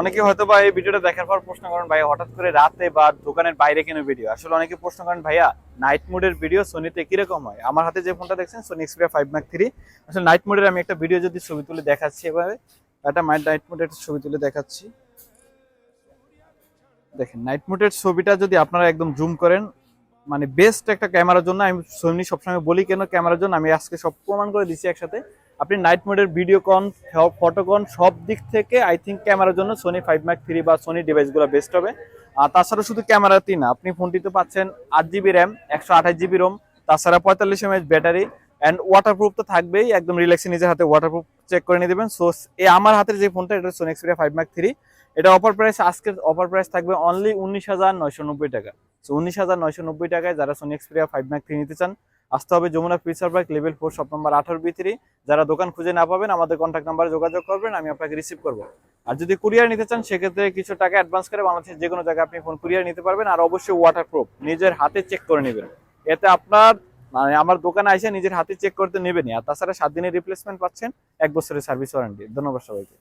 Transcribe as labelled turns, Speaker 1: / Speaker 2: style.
Speaker 1: অনেকে হয়তো বা এই ভিডিওটা দেখার পর প্রশ্ন করেন ভাই হঠাৎ করে রাতে বা দোকানের বাইরে কেন ভিডিও? আসলে অনেকে প্রশ্ন করেন, ভাইয়া নাইট মোডের ভিডিও সোনিতে কীরকম হয়? আমার হাতে যে ফোনটা দেখছেন Sony Xperia five mark three আসলে নাইট মোডের আমি একটা ভিডিও যদি ছবি তুলে দেখাচ্ছি এবারে একটা মাইট নাইট মোডের ছবি তুলে দেখাচ্ছি। দেখেন নাইট মোডের ছবিটা যদি আপনারা একদম জুম করেন মানে বেস্ট একটা ক্যামেরার জন্য আমি সোনি সবসময় বলি, কেন ক্যামেরার জন্য? আমি আজকে সব প্রমাণ করে দিচ্ছি একসাথে। আপনি নাইট মোডের ভিডিও কন ফটোকন সব দিক থেকে আই থিঙ্ক ক্যামেরার জন্য সোনি ফাইভ ম্যাক থ্রি বা সোনি ডিভাইসগুলো বেস্ট হবে। আর তাছাড়া শুধু ক্যামেরাতেই না, আপনি ফোনটিতে পাচ্ছেন আট জিবি র্যাম একশো আঠাশ জিবি রোম তাছাড়া পঁয়তাল্লিশ এমএচ ব্যাটারি অ্যান্ড ওয়াটারপ্রুফ তো থাকবেই, একদম রিল্যাক্সে নিজের হাতে ওয়াটারপ্রুফ চেক করে নিয়ে দেবেন। সো এই আমার হাতের যে ফোনটা এটা Sony Xperia five mark three এটা অফার প্রাইস আজকের অফার প্রাইস থাকবে অনলি উনিশ হাজার নয়শো নব্বই টাকা। সো উনিশ হাজার নয়শো নব্বই টাকায় যারা Sony Xperia five mark three নিতে চান, আসতে হবে Jamuna future park level four shop number আঠারো বি থ্রি যারা দোকান খুঁজে না পাবেন, আমাদের কন্ট্যাক্ট নাম্বারে যোগাযোগ করবেন, আমি আপনাকে রিসিভ করব। আর যদি কুরিয়ার নিতে চান, সেক্ষেত্রে কিছু টাকা অ্যাডভান্স করে বাংলাদেশের যে কোনো জায়গায় আপনি ফোন কুরিয়ার নিতে পারবেন, আর অবশ্যই ওয়াটারপ্রুফ নিজের হাতে চেক করে নেবেন। এতে আপনার মানে আমার দোকানে এসে নিজের হাতে চেক করতে নেবেনই। আর তাছাড়া সাত দিনের রিপ্লেসমেন্ট পাচ্ছেন, এক বছরের সার্ভিস ওয়ারেন্টি ধন্যবাদ সবাইকে।